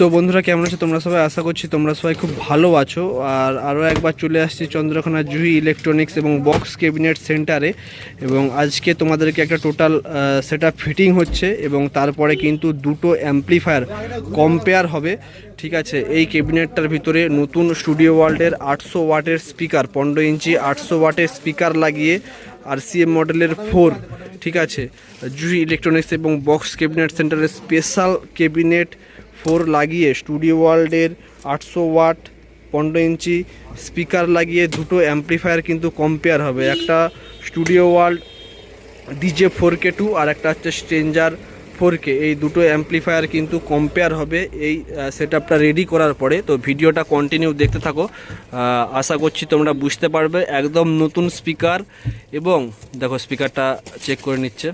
তো বন্ধুরা, কেমন আছো? তোমরা সবাই আশা করছি তোমরা সবাই খুব ভালো আছো। আর আরও একবার চলে আসছি চন্দ্রকোনা জুহি ইলেকট্রনিক্স এবং বক্স ক্যাবিনেট সেন্টারে এবং আজকে তোমাদেরকে একটা টোটাল সেটা ফিটিং হচ্ছে এবং তারপরে কিন্তু দুটো অ্যাম্পলিফায়ার কম্পেয়ার হবে, ঠিক আছে? এই ক্যাবিনেটটার ভিতরে নতুন স্টুডিও ওয়ার্ল্ডের আটশো ওয়াটের স্পিকার পনেরো ইঞ্চি আটশো ওয়াটের স্পিকার লাগিয়ে আর সিএম মডেলের ফোর ঠিক আছে? জুহি ইলেকট্রনিক্স এবং বক্স ক্যাবিনেট সেন্টারের স্পেশাল ক্যাবিনেট ফোর লাগিয়ে স্টুডিও ওয়ার্ল্ডের আটশো ওয়াট পনেরো ইঞ্চি স্পিকার লাগিয়ে দুটো অ্যাম্পলিফায়ার কিন্তু কম্পেয়ার হবে। একটা studio world DJ four K two আর একটা হচ্ছে স্ট্রেঞ্জার ফোর কে। এই দুটো অ্যাম্পলিফায়ার কিন্তু কম্পেয়ার হবে। এই সেট রেডি করার পরে। তো ভিডিওটা কন্টিনিউ দেখতে থাকো। আশা করছি তোমরা বুঝতে পারবে। একদম নতুন স্পিকার এবং দেখো স্পিকারটা চেক করে নিচ্ছে।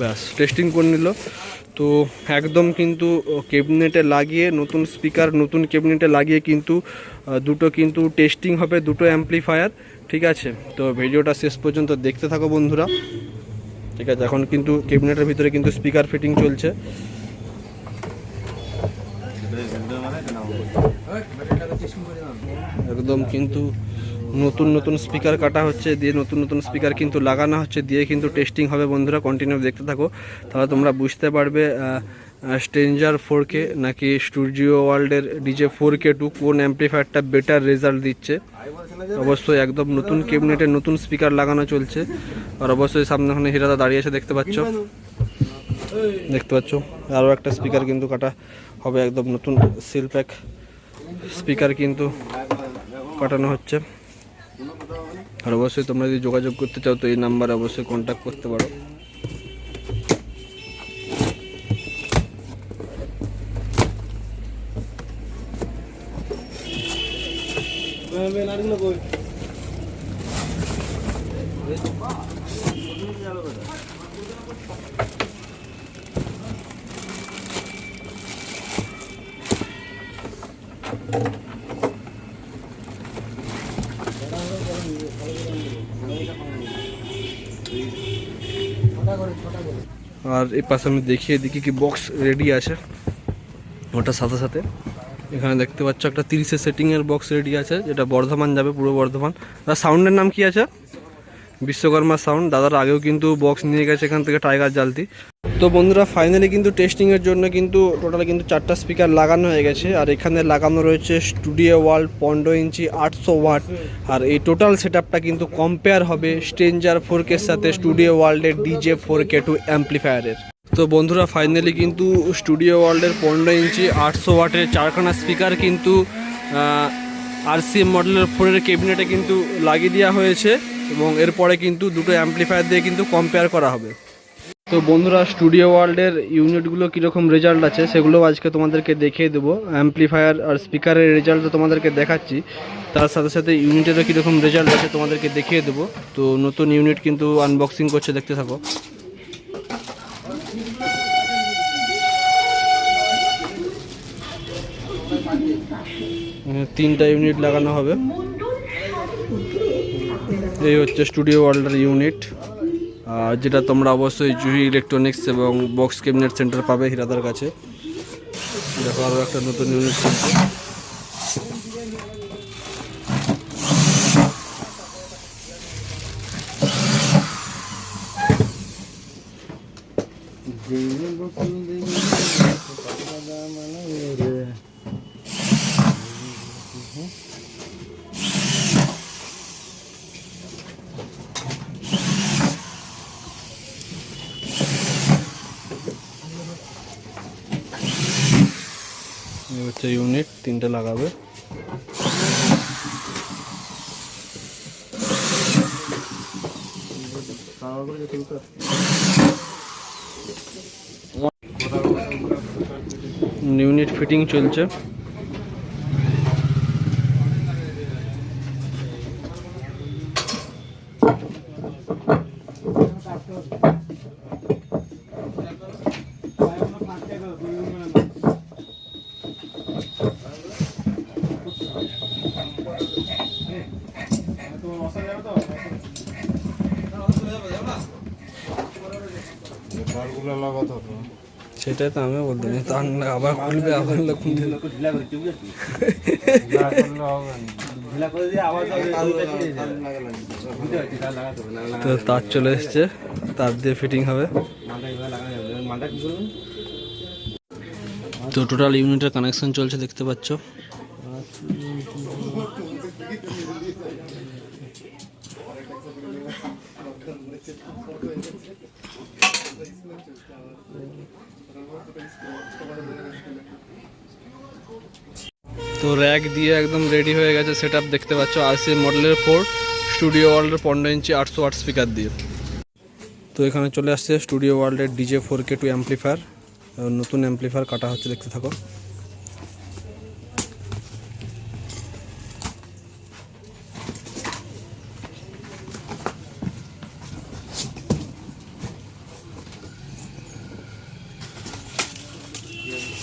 ব্যাস টেস্টিং করে নিল। তো একদম কিন্তু ক্যাবিনেটে লাগিয়ে, নতুন স্পিকার নতুন ক্যাবিনেটে লাগিয়ে কিন্তু দুটো কিন্তু টেস্টিং হবে, দুটো অ্যাম্পলিফায়ার ঠিক আছে? তো ভিডিওটা শেষ পর্যন্ত দেখতে থাকো বন্ধুরা। ঠিক আছে, এখন কিন্তু ক্যাবিনেটের ভিতরে কিন্তু স্পিকার ফিটিং চলছে। একদম কিন্তু নতুন নতুন স্পিকার কাটা হচ্ছে, দিয়ে নতুন নতুন স্পিকার কিন্তু লাগানো হচ্ছে, দিয়ে কিন্তু টেস্টিং হবে বন্ধুরা কন্টিনিউ দেখতে থাকো। তাহলে তোমরা বুঝতে পারবে স্ট্রেঞ্জার ফোর কে নাকি স্টুডিও ওয়ার্ল্ডের ডিজে ফোর কে টু কোন অ্যাম্পলিফায়ারটা বেটার রেজাল্ট দিচ্ছে। অবশ্যই একদম নতুন ক্যাবিনেটের নতুন স্পিকার লাগানো চলছে, আর অবশ্যই সামনে ওখানে হিরাদা দাঁড়িয়ে আছে দেখতে পাচ্ছ। দেখতে পাচ্ছ, আরও একটা স্পিকার কিন্তু কাটা হবে, একদম নতুন সিল প্যাক স্পিকার কিন্তু কাটানো হচ্ছে। আর অবশ্যই তোমরা যদি যোগাযোগ করতে চাও তো এই নাম্বারে অবশ্যই কন্ট্যাক্ট করতে পারো। আর এই পাশে আমি দেখি এদিকে কি বক্স রেডি আছে। ওটার সাথে সাথে। এখানে দেখতে পাচ্ছ একটা তিরিশের সেটিংয়ের বক্স রেডি আছে, যেটা বর্ধমান যাবে, পুরো বর্ধমান। আর সাউন্ডের নাম কি আছে? বিশ্বকর্মা সাউন্ড দাদার আগেও কিন্তু বক্স নিয়ে গেছে এখান থেকে টাইগার জালতি তো বন্ধুরা ফাইনালি কিন্তু টেস্টিংয়ের জন্য কিন্তু টোটাল কিন্তু চারটা স্পিকার লাগানো হয়ে গেছে। আর এখানে লাগানো রয়েছে স্টুডিও ওয়ার্ল্ড পনেরো ইঞ্চি, আটশো ওয়াট আর এই টোটাল সেট কিন্তু কম্পেয়ার হবে স্ট্রেঞ্জার ফোর কের সাথে স্টুডিও ওয়ার্ল্ডের ডিজে ফোর কে টু অ্যাম্পলিফায়ারের তো বন্ধুরা ফাইনালি কিন্তু স্টুডিও ওয়ার্ল্ডের পনেরো ইঞ্চি, আটশো ওয়াটের চারখানা স্পিকার কিন্তু আর সি মডেলের ফোনের ক্যাবিনেটে কিন্তু লাগিয়ে দেওয়া হয়েছে এবং এরপরে কিন্তু দুটো অ্যাম্পলিফায়ার দিয়ে কিন্তু কম্পেয়ার করা হবে। তো বন্ধুরা স্টুডিও ওয়ার্ল্ডের ইউনিটগুলো কীরকম রেজাল্ট আছে সেগুলো আজকে তোমাদেরকে দেখিয়ে দেবো। অ্যাম্পলিফায়ার আর স্পিকারের রেজাল্ট তো তোমাদেরকে দেখাচ্ছি। তার সাথে সাথে ইউনিটেরও কীরকম রেজাল্ট আছে তোমাদেরকে দেখিয়ে দেবো। তো নতুন ইউনিট কিন্তু আনবক্সিং করছে, দেখতে থাকো। তিনটা ইউনিট লাগানো হবে। এই হচ্ছে স্টুডিও ওয়ার্ল্ডের ইউনিট যেটা তোমরা অবশ্যই জুহি ইলেকট্রনিক্স এবং বক্স ক্যাবিনেট সেন্টার পাবে হিরাদার কাছে। দেখো আরও একটা নতুন ইউনিট এই হচ্ছে ইউনিট তিনটে লাগাবে। ইউনিট ফিটিং চলছে। সেটাই তো আমি বলতে চাই। তার না আবার খুলবে, আবার লক্ষণ ঢিলা না তো তার চলে এসছে, তার দিয়ে ফিটিং হবে। তো টোটাল ইউনিটের কানেকশন চলছে, দেখতে পাচ্ছ। তো র্যাক দিয়ে একদম রেডি হয়ে গেছে সেট দেখতে পাচ্ছ আরসি মডেলের ফোর স্টুডিও ওয়ার্ল্ডের পনেরো ইঞ্চি আটশো আট স্পিকার দিয়ে। তো এখানে চলে আসছে স্টুডিও ওয়ার্ল্ডের DJ four K two amplifier নতুন অ্যাম্পলিফায়ার কাটা হচ্ছে, দেখতে থাকো।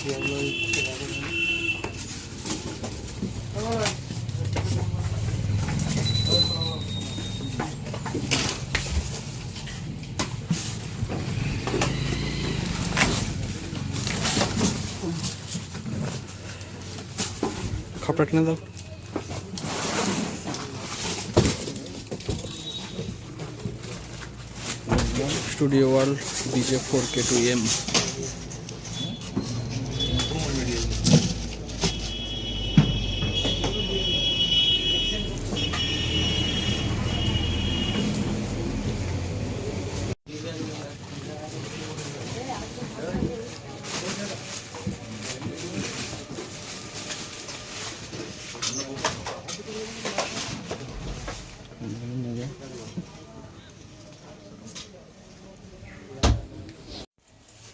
খাপড়া টেনে দাও studio world DJ four K two M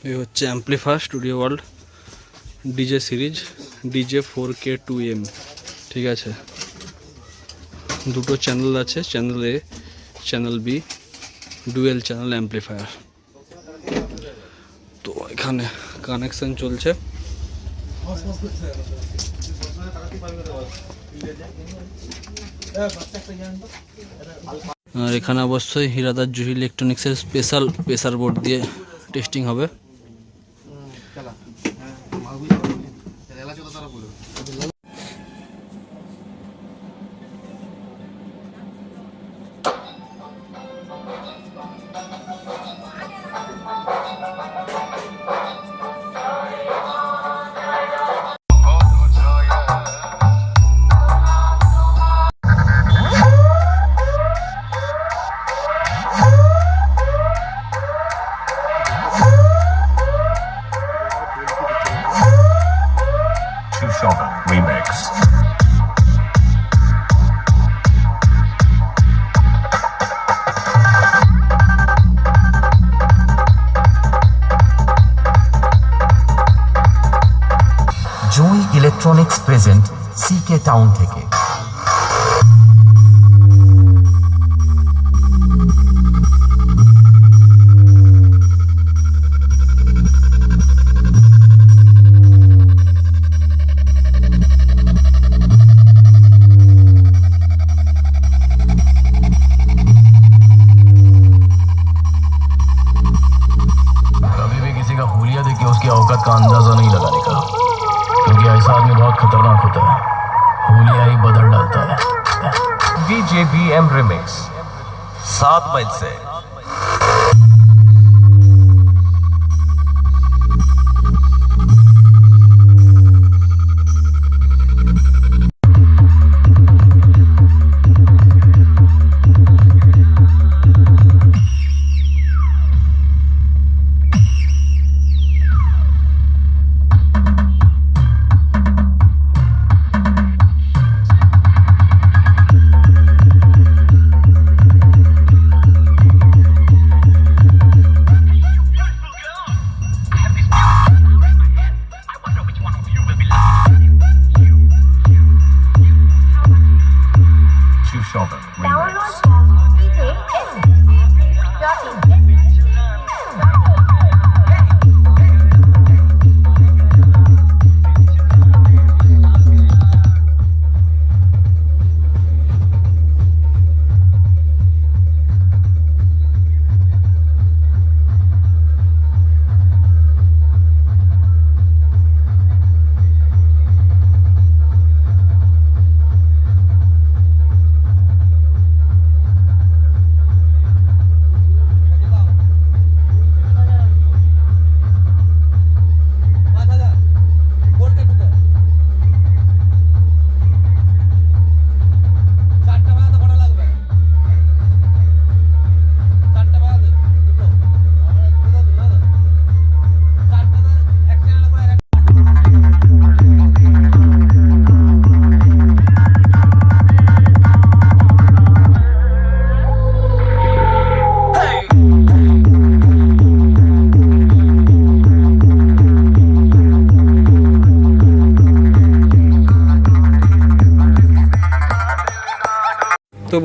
এই হচ্ছে amplifier studio world DJ series DJ four K two M ঠিক আছে? দুটো চ্যানেল আছে channel A channel B dual channel amplifier তো এখানে কানেকশান চলছে। আর এখানে অবশ্যই হিরাদার জুহি ইলেকট্রনিক্সের স্পেশাল প্রেসার বোর্ড দিয়ে টেস্টিং হবে। ইলেকট্রনিক্স প্রেজেন্ট সিকে টাউন থেকে। सात मई से।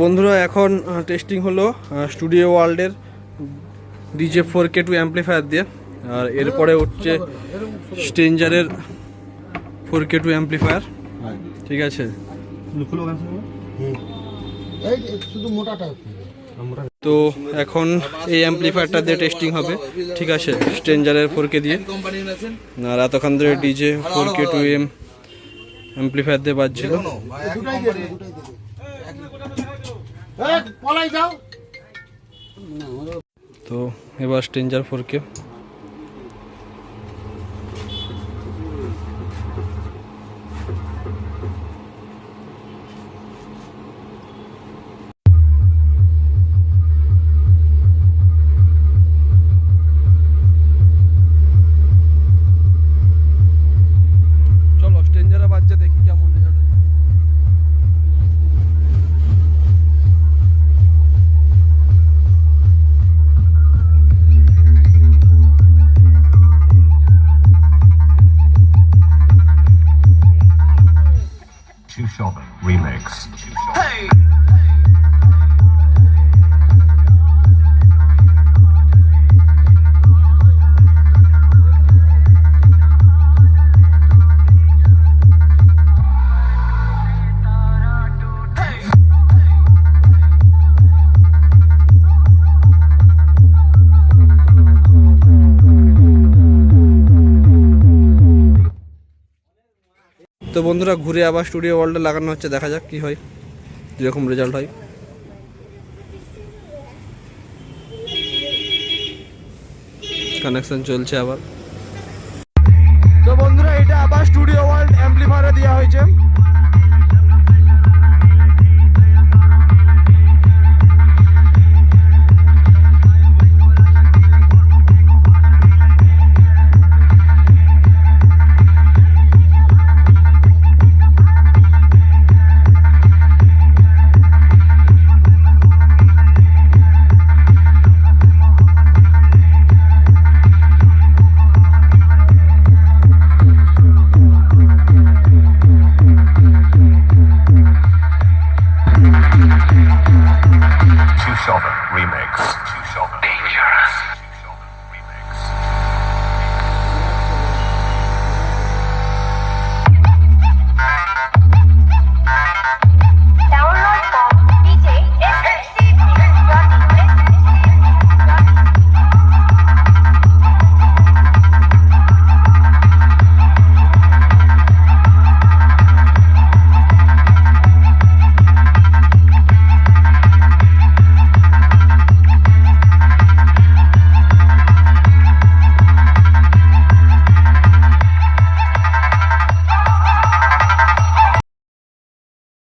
বন্ধুরা, এখন টেস্টিং হলো স্টুডিও ওয়ার্ল্ডের DJ four K two amplifier দিয়ে। আর এরপরে উঠছে স্টেঞ্জারের ফোর কে টু অ্যাম্পলিফায়ার ঠিক আছে? তো এখন এই অ্যাম্পলিফায়ারটা দিয়ে টেস্টিং হবে। ঠিক আছে? স্ট্রেঞ্জারের ফোর কে দিয়ে। আর এতক্ষণ ধরে ডিজে ফোর কে টু এম অ্যাম্পলিফায়ার দিয়ে বাজছিল দুটাই দিয়ে দে, দুটাই দিয়ে দে। এই, যাও। তো এবার স্ট্রেঞ্জার ফোর তো বন্ধুরা ঘুরে আবার স্টুডিও ওয়ার্ল্ডে লাগানো হচ্ছে, দেখা যাক কি হয় যেরকম রেজাল্ট হয়। কানেকশন চলছে আবার। তো বন্ধুরা, এটা আবার স্টুডিও ওয়ার্ল্ড অ্যাম্পলিফায়ারে দেওয়া হয়েছে।